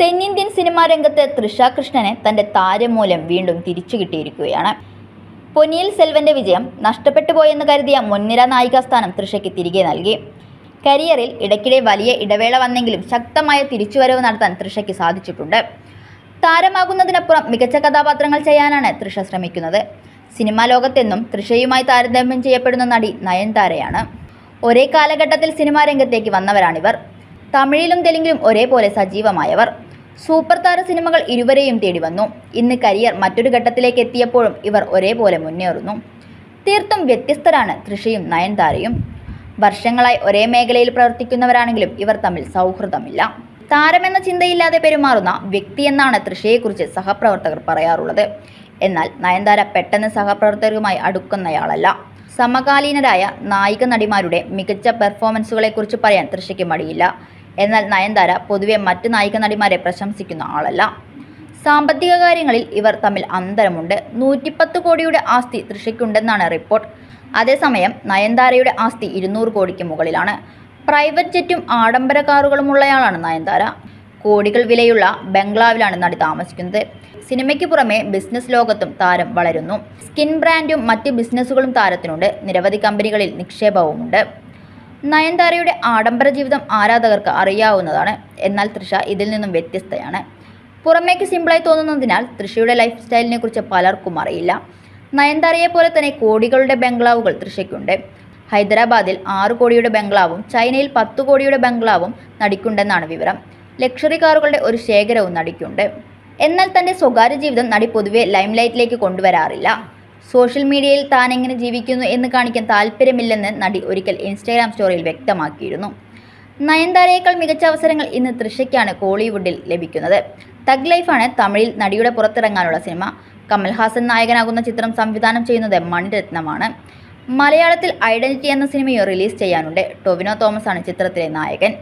തെന്നിന്ത്യൻ സിനിമാ രംഗത്ത് തൃഷ കൃഷ്ണനെ തന്റെ താരമൂലം വീണ്ടും തിരിച്ചു കിട്ടിയിരിക്കുകയാണ്. പൊന്നിയിൽ സെൽവന്റെ വിജയം നഷ്ടപ്പെട്ടു പോയെന്ന് കരുതിയ മുൻനിര നായികാസ്ഥാനം തൃഷയ്ക്ക് തിരികെ നൽകി. കരിയറിൽ ഇടയ്ക്കിടെ വലിയ ഇടവേള വന്നെങ്കിലും ശക്തമായ തിരിച്ചുവരവ് നടത്താൻ തൃഷയ്ക്ക് സാധിച്ചിട്ടുണ്ട്. താരമാകുന്നതിനപ്പുറം മികച്ച കഥാപാത്രങ്ങൾ ചെയ്യാനാണ് തൃഷ ശ്രമിക്കുന്നത്. സിനിമാ ലോകത്തെന്നും തൃഷയുമായി താരതമ്യം ചെയ്യപ്പെടുന്ന നടി നയൻതാരയാണ്. ഒരേ കാലഘട്ടത്തിൽ സിനിമാ രംഗത്തേക്ക് വന്നവരാണിവർ. തമിഴിലും തെലുങ്കിലും ഒരേപോലെ സജീവമായവർ. സൂപ്പർ താര സിനിമകൾ ഇരുവരെയും തേടി വന്നു. ഇന്ന് കരിയർ മറ്റൊരു ഘട്ടത്തിലേക്ക് എത്തിയപ്പോഴും ഇവർ ഒരേപോലെ മുന്നേറുന്നു. തീർത്തും വ്യത്യസ്തരാണ് തൃഷയും നയൻതാരയും. വർഷങ്ങളായി ഒരേ മേഖലയിൽ പ്രവർത്തിക്കുന്നവരാണെങ്കിലും ഇവർ തമ്മിൽ സൗഹൃദമില്ല. താരമെന്ന ചിന്തയില്ലാതെ പെരുമാറുന്ന വ്യക്തിയെന്നാണ് തൃഷയെക്കുറിച്ച് സഹപ്രവർത്തകർ പറയാറുള്ളത്. എന്നാൽ നയൻതാര പെട്ടെന്ന് സഹപ്രവർത്തകരുമായി അടുക്കുന്നയാളല്ല. സമകാലീനരായ നായിക നടിമാരുടെ മികച്ച പെർഫോമൻസുകളെക്കുറിച്ച് പറയാൻ തൃഷയ്ക്ക് മടിയില്ല. എന്നാൽ നയൻതാര പൊതുവെ മറ്റ് നായിക നടിമാരെ പ്രശംസിക്കുന്ന ആളല്ല. സാമ്പത്തിക കാര്യങ്ങളിൽ ഇവർ തമ്മിൽ അന്തരമുണ്ട്. നൂറ്റിപ്പത്ത് കോടിയുടെ ആസ്തി തൃഷയ്ക്കുണ്ടെന്നാണ് റിപ്പോർട്ട്. അതേസമയം നയൻതാരയുടെ ആസ്തി ഇരുന്നൂറ് കോടിക്ക് മുകളിലാണ്. പ്രൈവറ്റ് ജെറ്റും ആഡംബര കാറുകളുമുള്ളയാളാണ് നയൻതാര. കോടികൾ വിലയുള്ള ബംഗ്ലാവിലാണ് നടി താമസിക്കുന്നത്. സിനിമയ്ക്ക് പുറമെ ബിസിനസ് ലോകത്തും താരം വളരുന്നു. സ്കിൻ ബ്രാൻഡും മറ്റ് ബിസിനസ്സുകളും താരത്തിനുണ്ട്. നിരവധി കമ്പനികളിൽ നിക്ഷേപവുമുണ്ട്. നയൻതാരയുടെ ആഡംബര ജീവിതം ആരാധകർക്ക് അറിയാവുന്നതാണ്. എന്നാൽ തൃഷ ഇതിൽ നിന്നും വ്യത്യസ്തയാണ്. പുറമേക്ക് സിമ്പിളായി തോന്നുന്നതിനാൽ തൃഷയുടെ ലൈഫ് സ്റ്റൈലിനെ കുറിച്ച് പലർക്കും അറിയില്ല. നയൻതാരയെ പോലെ തന്നെ കോടികളുടെ ബംഗ്ലാവുകൾ തൃഷയ്ക്കുണ്ട്. ഹൈദരാബാദിൽ ആറ് കോടിയുടെ ബംഗ്ലാവും ചൈനയിൽ പത്ത് കോടിയുടെ ബംഗ്ലാവും നടിക്കുണ്ടെന്നാണ് വിവരം. ലക്ഷറി കാറുകളുടെ ഒരു ശേഖരവും നടിക്കുണ്ട്. എന്നാൽ തന്റെ സ്വകാര്യ ജീവിതം നടി പൊതുവെ ലൈംലൈറ്റിലേക്ക് കൊണ്ടുവരാറില്ല. സോഷ്യൽ മീഡിയയിൽ താൻ എങ്ങനെ ജീവിക്കുന്നു എന്ന് കാണിക്കാൻ താല്പര്യമില്ലെന്ന് നടി ഒരിക്കൽ ഇൻസ്റ്റാഗ്രാം സ്റ്റോറിയിൽ വ്യക്തമാക്കിയിരുന്നു. നയൻതാരയേക്കാൾ മികച്ച അവസരങ്ങൾ ഇന്ന് തൃഷയ്ക്കാണ് കോളിവുഡിൽ ലഭിക്കുന്നത്. തഗ് ലൈഫാണ് തമിഴിൽ നടിയുടെ പുറത്തിറങ്ങാനുള്ള സിനിമ. കമൽഹാസൻ നായകനാകുന്ന ചിത്രം സംവിധാനം ചെയ്യുന്നത് മണിരത്നമാണ്. മലയാളത്തിൽ ഐഡന്റിറ്റി എന്ന സിനിമയും റിലീസ് ചെയ്യാനുണ്ട്. ടൊവിനോ തോമസ് ആണ് ചിത്രത്തിലെ നായകൻ.